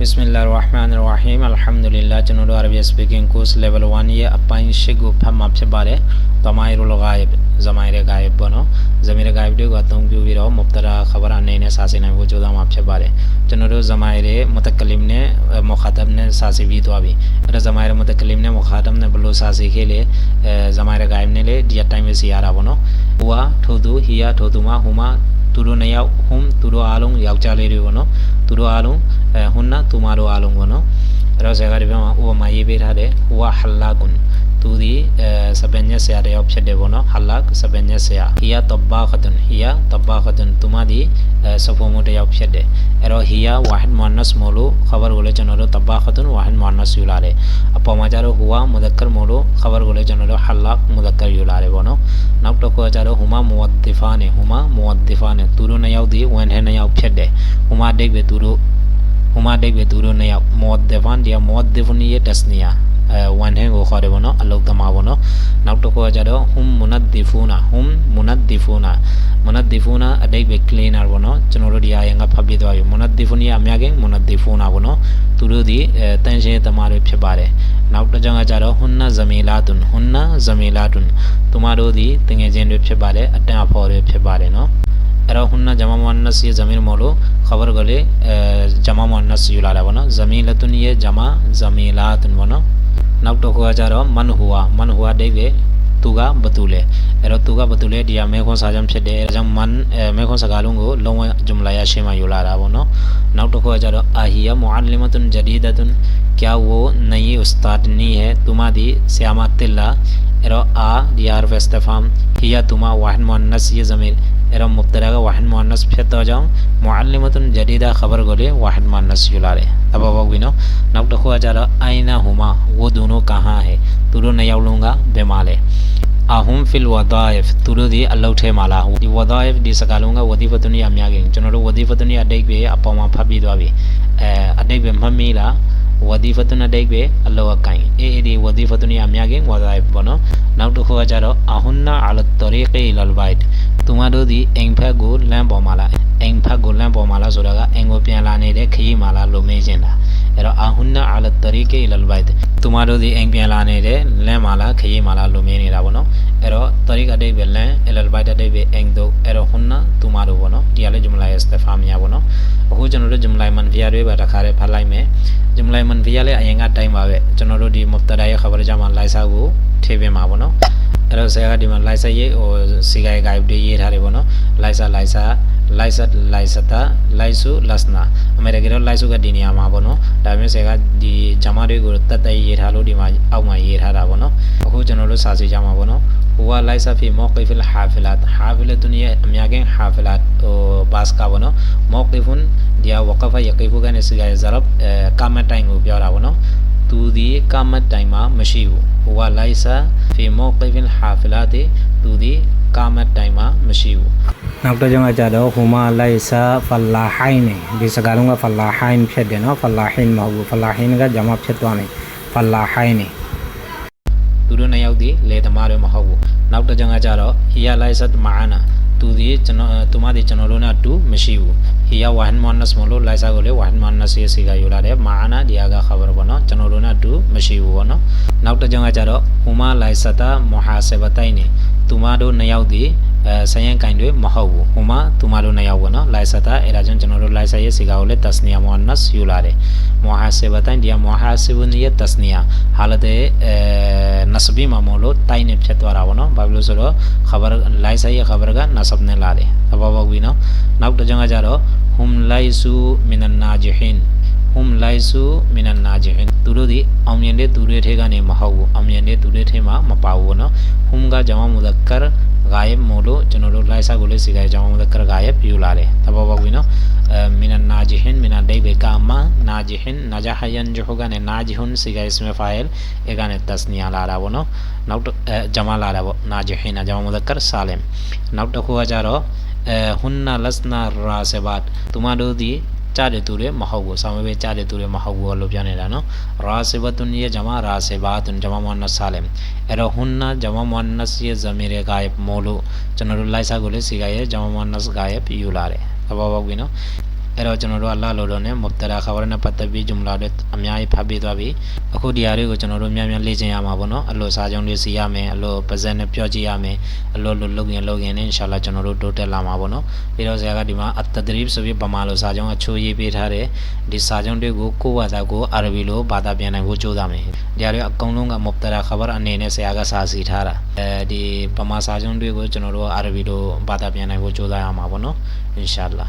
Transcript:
Bismillah ar-Rahman ar-Rahim Alhamdulillah ကျွန်တော်တို့ Arabic speaking course level 1ရဲ့အပိုင်း၈ကိုဖတ်မှာဖြစ်ပါတယ်။ Damairul Ghaib ဇမိုင်ရ Ghaib ပေါ့နော်။ဇမီရ Ghaib တွေကိုအသုံးပြုပြီးတော့ Mubtada Khabar အနေနဲ့စာစင်နိုင်ဖို့ကြိုးစားမှာဖြစ်ပါတယ်။ကျွန်တော်တို့ဇမိုင်ရ Mutakalim နဲ့ Mukhatab နဲ့စာစီပြီးသွားပြီ။ အဲ့ဒါဇမိုင်ရ Mutakalim နဲ့ Mukhatab နဲ့ဘယ်လိုစာစီခဲ့လဲအဲဇမိုင်ရ Ghaib နဲ့လေဒီအတိုင်းပဲစီရတာပေါ့နော်။ဟိုကထိုသူဟီယာထိုသူမဟိုမသူတို့နှစ်ယောက်ဟွမ်သူတို့အားလုံးယောက်ျားလေးတွေပေါ့နော်သူတို့အားလုံးအဲဟွန်းနာသူမတို့အားလုံးပေါ့နော်အဲ့တော့ဆရာကဒီဘက်မှာဥပမာရေးပေးထားတယ်ဟူဝဟလာကွန်သူဒီအဲစပန်ညက်ဆရာတယောက်ဖြစ်တယ်ပေါ့နော်ဟလာစပန်ညက်ဆရာဟီယာတဘာခတန်ဟီယာတဘာခတန်သူမဒီအဲစဖို့မှုတယောက်ဖြစ်တယ်အဲ့တော့ဟီယာဝါဟဒ်မွန်နတ်မိုလို့ခဘာကိုလည်းကျွန်တော်တို့တဘာခတန်ဝါဟဒ်မွန်နတ်ယူလာတယ်အပေါ်မှာကျတော့ဟူဝမုဒကရမိုလို့ခဘာကိုလည်းကျွန်တော်တို့ဟလာမုဒကရယူလာတယ်ပေါ့နော်နောက်တစ်ခုကကျတော့ဟူမမဝတ်ဒီဖာနေဟူမမဝတ်ဒီဖာနေသူတို့နှစ်ယောက်ဒီဝန်ထဲနှစ်ယောက်ဖြစ်တယ်ဟူမဒိတ်ပဲသူတို့ ဟူမဒိတ်ပဲသူတို့နှစ်ယောက်မဝတ်ဒီဖန်ဒီမဝတ်ဒီဖနီရဲ့တက်စနီယာအဲဝန်ထဲကိုခေါ်တယ်ပေါ့နော်အလုတ်သမားပေါ့နော်နောက်တစ်ခုကကျတော့ဟွမ်မုနတ်ဒီဖူနာဟွမ်မုနတ်ဒီဖူနာမုနတ်ဒီဖူနာအတိတ်ပဲ cleaner ပေါ့နော်ကျွန်တော်တို့ဒီအရင်ကဖတ်ပြသွားပြီမုနတ်ဒီဖူနီယာအများကြီးမုနတ်ဒီဖူနာပေါ့နော်သူတို့ဒီအဲတန်ရှင်းသမားတွေဖြစ်ပါတယ်နောက်တစ်ကြောင်းကကျတော့ဟွန်နာဇမီလာတွန်ဟွန်နာဇမီလာတွန်သူမတို့ဒီတငယ်ချင်းတွေဖြစ်ပါတယ်အတန်အဖော်တွေဖြစ်ပါတယ်နော် အဲ့တော့ဟွန်နာဂျမာမွန်နစီဇမီမိုလို့ခဘရကလေးအဲဂျမာမွန်နစီ तुगा बतूले एरो तुगा बतूले दिया मेघों साजम से दे जम मन मेघों सगालूंगो लो जुमलाया शेमा युलारा वो नो नाउटो को जरो आहिया मुअल्लिमतुन जदीदतुन क्या वो नई उस्तादनी है तुमा दी श्यामा तिल्ला एरो आ दियार वेस्तफाम हिया तुमा वाहिद मुअन्नस ये ज़मीर एरो मुब्तदा का वाहिद मुअन्नस फिर तो जाऊँ मुअल्लिमतुन जदीदा खबर गोले वाहन मुअन्नस युलारे अब अब बिनो नाउटो को जरो आईना हुमा वो दोनों कहाँ है သူတို့နှစ်ယောက်လုံးကဘယ်မှာလဲအာဟွန်ဖီလ်ဝဒါ if သူတို့ဒီအလောက်ထဲမှာလားဒီဝဒါ if ဒီစကားလုံးကဝဒီဖတ်တူနီယာများခင်ကျွန်တော်တို့ဝဒီဖတ်တူနီယာဒိတ်ပဲအပေါ်မှာဖတ်ပြီးသွားပြီအဲအဒိတ်ပဲမှတ်မိလားဝဒီဖတ်တူနာဒိတ်ပဲအလောကိုင်အေအေဒီဝဒီဖတ်တူနီယာများခင်ဝဒါ if ပေါ့နော်နောက်တစ်ခုကကြတော့အာဟွန်နာအလတ်တရီကီလလ်ဘိုက်သူမတို့ဒီအိမ်ဖက်ကိုလမ်းပေါ်မှာလားအိမ်ဖက်ကိုလမ်းပေါ်မှာလားဆိုတာကအိမ်ကိုပြန်လာနေတဲ့ခရီးမှာလားလို့မေးချင်တာ အဲ့တော့ ahunna ala tariqi ila al bait သူမတို့ဒီအိမ်ပြန်လာနေတဲ့လမ်းမှာလားခရီးမှာလားလို့မေးနေတာပေါ့နော်အဲ့တော့ tariq အတိတ်ပဲလမ်း ila al bait အတိတ်ပဲအိမ်တို့အဲ့တော့ hunna သူမတို့ပေါ့နော်ဒီကလေး jumla ရဲ့ istifa မြာပေါ့နော်အခုကျွန်တော်တို့ jumla man ပြတွေပါတခါတည်းဖတ်လိုက်မယ် jumla man ပြလည်းအရင်ကတိုင်းပါပဲကျွန်တော်တို့ဒီ mubtada ရဲ့ khabar ကြမှာလိုက်စာကိုထည့်ပေးမှာပေါ့နော် အဲ့တော့ဆရာကဒီမှာလိုက်စာရေးဟိုစီဂိုင်ဂိုင်တွေရေးထားတယ်ပေါ့နော်လိုက်စာလိုက်စာလိုက်စတ်လိုက်စတာလိုက်စုလတ်နာအမေရိကန်လိုက်စုကဒီနေရာမှာပေါ့နော်ဒါမျိုးဆရာကဒီဂျာမတွေကိုတက်တက်ရေးထားလို့ဒီမှာအောက်မှာရေးထားတာပေါ့နော်အခုကျွန်တော်တို့စာစီကြမှာပေါ့နော်ဟိုကလိုက်စဖီမော့ကိဖလဟာဖီလတ်ဟာဖီလတ်နီအများကြီး ဟာဖီလတ်ဟိုဘတ်ကပေါ့နော်မော့ကိဖွန်ဒီဝကဖယကိဖကနေစီဂိုင်ဇရပ်ကာမတ်တိုင်းကိုပြောတာပေါ့နော်သူဒီကာမတ်တိုင်းမှာမရှိဘူးဟိုကလိုက်စဖီမော့ကိဖလဟာဖီလတ်သူဒီကာမတ်တိုင်းမှာမရှိဘူးနောက်တစ်ကြောင်းကကြတော့ဟိုမှာလိုက်စာဖလာဟိုင်းနေဒီစကားလုံးကဖလာဟိုင်းဖြစ်တယ်နော်ဖလာဟိင်းမဟုတ်ဘူးဖလာဟိင်းကဂျမဖြစ်သွားမယ်ဖလာဟိုင်းနေသူတို့နှစ်ယောက်ဒီလေသမားတွေမဟုတ်ဘူးနောက်တစ်ကြောင်းကကြတော့ဟီယာလိုက်ဆတ်မာနာ သူဒီကျွန်တော်သူမဒီကျွန်တော်တို့နဲ့အတူမရှိဘူးဟီယာဝဟန်မွန်နတ်မလို့လိုက်စာကိုလေဝဟန်မွန်နတ်စီစီကယူလာတယ်မာနာဒီယာကခဘရပေါ့နော်ကျွန်တော်တို့နဲ့အတူမရှိဘူးပေါ့နော်နောက်တစ်ကြောင်းကကြတော့ဟူမာလိုက်ဆတာမဟာဆေဘတိုင်နေသူမတို့နှစ်ယောက်ဒီ အဲဆယံကင်တွေမဟုတ်ဘူးဟိုမှာသူမတို့နှစ်ယောက်ပေါ့နော်လိုက်ဆတာအဲဒါကြောင့်ကျွန်တော်တို့လိုက်ဆရဲ့စီကာကိုလည်းတတ်စနီယာမွန်နတ်ယူလာတယ်မဟာဆေဘတိုင်ဒီယာမဟာဆေဘနီယတတ်စနီယာဟာလတဲ့အဲနစဘီမမလို့တိုင်းနေဖြစ်သွားတာပေါ့နော်ဘာဖြစ်လို့ဆိုတော့ခဘရလိုက်ဆရဲ့ခဘရကနဆဘနဲ့လာတယ်သဘောပေါက်ပြီနော်နောက်တစ်ကြောင်းကကြတော့ဟွမ်လိုက်ဆူမင်နနာဂျီဟင် ဟွမ်လိုက်ဆူမင်နနာဂျင်သူတို့ဒီအောင်မြင်တဲ့သူတွေထဲကနေမဟုတ်ဘူးအောင်မြင်တဲ့သူတွေထဲမှာမပါဘူးနော်ဟွမ်ကဂျမမူဇကာဂါယဘ်မို့လို့ကျွန်တော်တို့လိုက်စာကိုလေးစီတိုင်းဂျမမူဇကာဂါယဘ်ယူလာတယ်သဘောပေါက်ပြီနော်မင်နနာဂျီဟင်မင်နဒိုင်ဘေကာမနာဂျီဟင်နာဂျာဟယန်ဂျိုဟဂါနေနာဂျီဟွန်စီတိုင်းစမဖိုင်လ်အဲကနေတစနီယာလာတာပေါ့နော်နောက်ဂျမလာတာပေါ့နာဂျီဟင်နာဂျမမူဇကာဆာလမ်နောက်တစ်ခုကကြတော့ဟွန်နာလစနာရာဆဘတ်သူမတို့ဒီ ကြားတဲ့သူတွေမဟုတ်ဘူးဆောင်းဝဲကြားတဲ့သူတွေမဟုတ်ဘူးလို့ပြောနေတာနော်ရာဆေဘတ်ွန်ရဲ့ဂျမာရာဆေဘတ်ွန်ဂျမာမွန်နဆာလမ်အဲ့တော့ဟွန်နာဂျမာမွန်နဆရဲ့ဇမီရဲဂိုင်မို့လို့ကျွန်တော်တို့လိုက်စာကိုလည်းစီကရဲ့ဂျမာမွန်နဆဂိုင်ယူလာတယ်သဘောပေါက်ပြီနော် အဲ့တော့ကျွန်တော်တို့ကလာလို့တော့ ਨੇ မုတ်တရာခါဘာနဲ့ပတ်သက်ပြီးဂျုံလာတွေအများကြီးဖတ်ပေးသွားပြီအခုဒီဟာတွေကိုကျွန်တော်တို့များများလေ့ကျင့်ရမှာပေါ့နော်အလို့စာကြောင်းတွေစီရမယ်အလို့ပါဇက်နဲ့ပြောကြည့်ရမယ်အလို့လို့လုပ်ရင်လုပ်ရင်နဲ့အင်ရှာလာကျွန်တော်တို့တိုးတက်လာမှာပေါ့နော်ပြီးတော့ဆရာကဒီမှာအတ္တဒရီဆိုပြီးဗမာလိုစာကြောင်းအချိုးရေးပေးထားတယ်ဒီစာကြောင်းတွေကိုကိုယ့်ဘာသာကိုအာရဘီလိုဘာသာပြန်နိုင်ဖို့ကြိုးစားမယ်ဒီဟာတွေအကုန်လုံးကမုတ်တရာခါဘာအနေနဲ့ဆရာကစာစီထားတာအဲဒီဗမာစာကြောင်းတွေကိုကျွန်တော်တို့အာရဘီလိုဘာသာပြန်နိုင်ဖို့ကြိုးစားရမှာပေါ့နော်အင်ရှာလာ